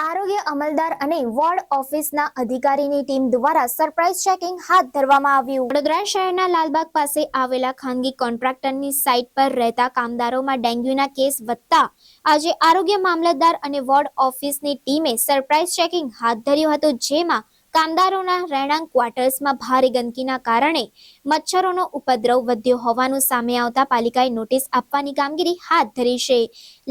આરોગ્ય અમલદાર અને વોર્ડ ઓફિસના અધિકારીની ટીમ દ્વારા સરપ્રાઇઝ ચેકિંગ હાથ ધરવામાં આવ્યું. વડોદરા શહેરના લાલબાગ પાસે આવેલા ખાનગી કોન્ટ્રાક્ટરની સાઇટ પર રહેતા કામદારોમાં ડેન્ગ્યુના કેસ વધતા આજે આરોગ્ય મામલતદાર અને વોર્ડ ઓફિસની ટીમે સરપ્રાઇઝ ચેકિંગ હાથ ધર્યું હતું, જેમાં કામદારોના રહેણાંક ક્વાર્ટર્સમાં ભારે ગંદકીના કારણે મચ્છરોનો ઉપદ્રવ વધ્યો હોવાનું સામે આવતા પાલિકાએ નોટિસ આપવાની કામગીરી હાથ ધરી છે.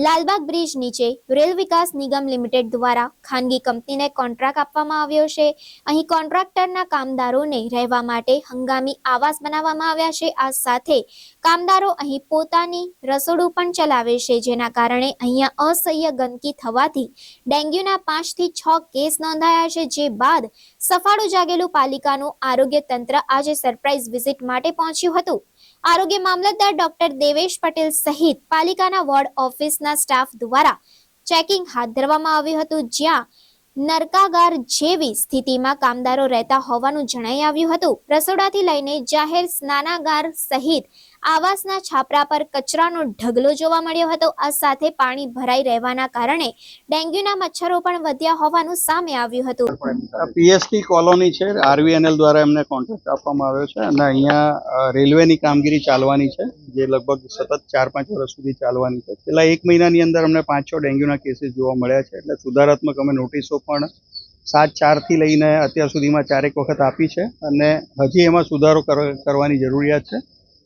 લાલબાગ બ્રિજ નીચે રેલ વિકાસ નિગમ લિમિટેડ દ્વારા ખાનગી કંપનીને કોન્ટ્રાક્ટ આપવામાં આવ્યો છે. અહીં કોન્ટ્રાક્ટરના કામદારોને રહેવા માટે હંગામી આવાસ બનાવવામાં આવ્યા છે. આ સાથે કામદારો અહીં પોતાની રસોડું પણ ચલાવે છે, જેના કારણે અહીંયા અસહ્ય ગંદકી થવાથી ડેન્ગ્યુના પાંચથી છ કેસ નોંધાયા છે, જે બાદ સફાળું જાગેલું પાલિકાનું આરોગ્ય તંત્ર આજે સરપ્રાઇઝ વિઝિટ માટે પહોંચ્યું હતું. આરોગ્ય મામલતદાર ડોક્ટર દેવેશ પટેલ સહિત પાલિકાના વોર્ડ ઓફિસના સ્ટાફ દ્વારા ચેકિંગ હાથ ધરવામાં આવ્યું હતું, જ્યાં નરકાગાર જેવી સ્થિતિમાં કામદારો રહેતા હોવાનું જણાઈ આવ્યું હતું. રસોડાથી લઈને જાહેર સ્નાનાગાર સહિત આવાસના છાપરા પર કચરાનો ઢગલો જોવા મળ્યો હતો. આ સાથે પાણી ભરાઈ રહેવાના કારણે ડેન્ગ્યુના મચ્છરો પણ વધ્યા હોવાનું સામે આવ્યું હતું. પીએસટી કોલોની છે. આરવીએનએલ દ્વારા એમને કોન્ટ્રાક્ટ આપવામાં આવ્યો છે અને અહીંયા રેલવેની કામગીરી ચાલવાની છે, જે લગભગ સતત ચાર પાંચ વર્ષ સુધી ચાલવાની છે. છેલ્લા એક મહિનાની અંદર અમને પાંચ છ ડેન્ગ્યુના કેસીસ જોવા મળ્યા છે. એટલે સુધારાત્મક અમે નોટિસો પણ સાત ચારથી લઈને અત્યાર સુધીમાં ચારેક વખત આપી છે અને હજી એમાં સુધારો કરવાની જરૂરિયાત છે.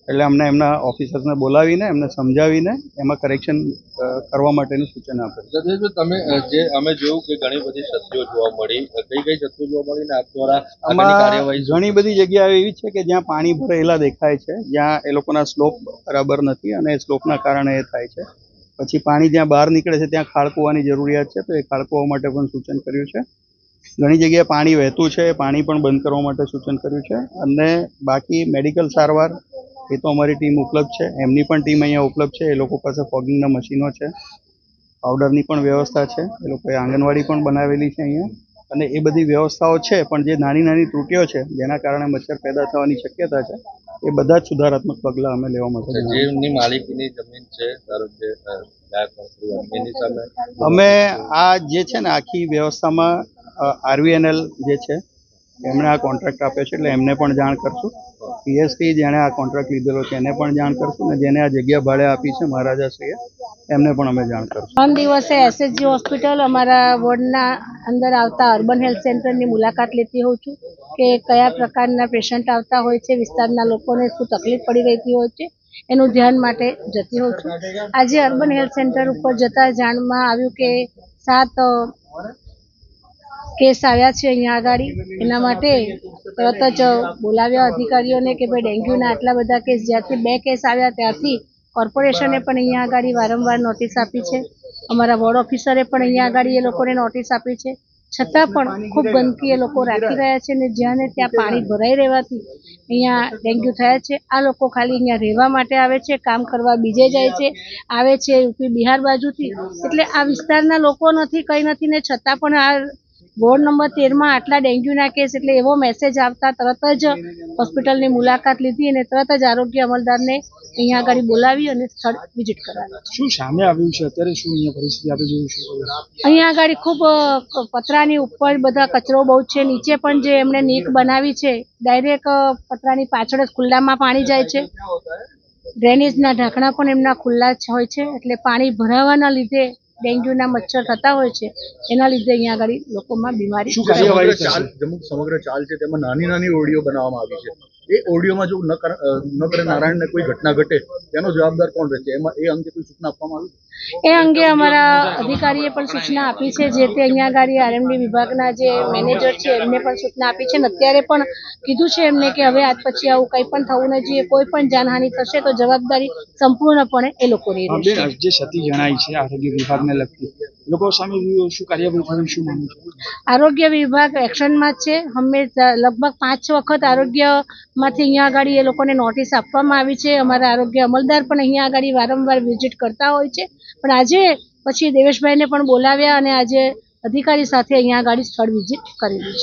એટલે અમને એમના ઓફિસર્સને બોલાવીને એમને સમજાવીને એમાં કરેક્શન કરવા માટેનું સૂચન આપ્યું તમે જે અમે જોયું કે ઘણી બધી સત્યો જોવા મળી કઈ કઈ સત્યો જોવા મળી ને આપ દ્વારા કાર્યવાહી ઘણી બધી જગ્યાઓ એવી છે કે જ્યાં પાણી ભરેલા દેખાય છે જ્યાં એ લોકોના સ્લોપ બરાબર નથી અને સ્લોપના કારણે એ થાય છે. પછી પાણી જ્યાં બહાર નીકળે છે, ત્યાં ખાળકૂવાની જરૂરિયાત છે, તો એ ખાળકૂવા માટે પણ સૂચન કર્યું છે. ઘણી જગ્યાએ પાણી વહેતું છે, પાણી પણ બંધ કરવા માટે સૂચન કર્યું છે. અને બાકી મેડિકલ સારવાર, એ તો અમારી ટીમ ઉપલબ્ધ છે. એમની પણ ટીમ અહીંયા ઉપલબ્ધ છે. એ લોકો પાસે ફોગિંગના મશીનો છે. પાવડરની પણ વ્યવસ્થા છે. એ લોકોએ આંગણવાડી પણ બનાવેલી છે અહીંયા. અને એ બધી વ્યવસ્થાઓ છે, પણ જે નાની નાની ત્રુટીઓ છે, જેના કારણે મચ્છર પેદા થવાની શક્યતા છે એ બધા જ સુધારાત્મક પગલાં અમે લેવા માટે. જેમની માલિકીની જમીન છે ધારો કે અ, ગાય ભેંસ, એની સામે? અમે આ જે છે ને આખી વ્યવસ્થામાં આરવીએનએલ જે છે એમણે આ કોન્ટ્રાક્ટ આપ્યો છે એટલે એમને પણ જાણ કરશું. પીએસટી જેણે આ કોન્ટ્રાક્ટ લીધેલો છે એને પણ જાણ કરશું ને જેને આ જગ્યા ભાડે આપી છે મહારાજાશ્રીએ એમને પણ અમે જાણ કરશું. ત્રણ દિવસે એસએચજી હોસ્પિટલ અમારા વોર્ડના અંદર આવતા અર્બન હેલ્થ સેન્ટરની મુલાકાત લેતી હોઉં છું. કે કયા પ્રકારના પેશન્ટ આવતા હોય છે, વિસ્તારના લોકોને શું તકલીફ પડી રહેતી હોય છે, એનું ધ્યાન માટે જતી હોઉં છું. આજે અર્બન હેલ્થ સેન્ટર ઉપર જતા જાણમાં આવ્યું કે સાત કેસ આવ્યા છે અહીંયા આગળ. એના માટે તરત જ બોલાવ્યા અધિકારીઓને કે ભાઈ ડેન્ગ્યુના આટલા બધા કેસ, જ્યારથી બે કેસ આવ્યા ત્યારથી કોર્પોરેશને પણ અહીંયા આગળ વારંવાર નોટિસ આપી છે. અમારા વોર્ડ ઓફિસરે પણ અહીંયા આગળ એ લોકોને નોટિસ આપી છે. છતાં પણ ખૂબ ગંદકી એ લોકો રાખી રહ્યા છે ને જ્યાં ને ત્યાં પાણી ભરાઈ રહેવાથી અહીંયા ડેન્ગ્યુ થયા છે. આ લોકો ખાલી અહીંયા રહેવા માટે આવે છે કામ કરવા બીજે જાય છે આવે છે યુપી બિહાર બાજુથી. એટલે આ વિસ્તારના લોકો નથી કંઈ નથી ને છતાં પણ આ વોર્ડ નંબર તેરમાં આટલા ડેન્ગ્યુના કેસ એટલે એવો મેસેજ આવતા તરત જ હોસ્પિટલની મુલાકાત લીધી અને તરત જ આરોગ્ય અમલદારને અહીંયા આગળ બોલાવી અને સ્થળ વિઝિટ કરાવી શું સામે આવ્યું છે? અત્યારે શું અહીંયા પરિસ્થિતિ આપણે જોયું છે? અહીંયા આગળ ખૂબ પતરાની ઉપર બધા કચરો બહુ છે. નીચે પણ જે એમણે નીક બનાવી છે ડાયરેક્ટ પતરાની પાછળ જ ખુલ્લામાં પાણી જાય છે. ડ્રેનેજના ઢાંકણા પણ એમના ખુલ્લા જ હોય છે. એટલે પાણી ભરાવાના લીધે ડેન્ગ્યુના મચ્છર થતા હોય છે એના લીધે અહીંયા આગળ લોકોમાં બીમારી સમગ્ર ચાલ થશે સમગ્ર ચાલ છે તેમાં નાની નાની ઓડિયો બનાવવામાં આવી છે. એ ઓડિયોમાં જો નકર નારાયણને કોઈ ઘટના ઘટે તેનો જવાબદાર કોણ રહેશે? એમાં એ અંગે કોઈ સૂચના આપવામાં આવી? એ અંગે અમારા અધિકારીએ પણ સૂચના આપી છે જે તે અહીંયા આગળ આરએમડી વિભાગના જે મેનેજર છે એમને પણ સૂચના આપી છે. અને અત્યારે પણ કીધું છે એમને કે હવે આજ પછી આવું કંઈ પણ થવું ન જોઈએ કોઈ પણ જાનહાનિ થશે તો જવાબદારી સંપૂર્ણપણે એ લોકોની રહેશે જે ક્ષતિ જણાઈ છે આરોગ્ય વિભાગને લગતી લોકો સામે શું કાર્યવાહી શું માનું આરોગ્ય વિભાગ એક્શનમાં જ છે. હંમેશા લગભગ પાંચ છ વખત આરોગ્યમાંથી અહીંયા આગળ એ લોકોને નોટિસ આપવામાં આવી છે. અમારા આરોગ્ય અમલદાર પણ અહીંયા આગળ વારંવાર વિઝિટ કરતા હોય છે. પણ આજે પછી દેવેશભાઈને પણ બોલાવ્યા અને આજે અધિકારી સાથે અહીંયા આગળ સ્થળ વિઝિટ કરેલી છે.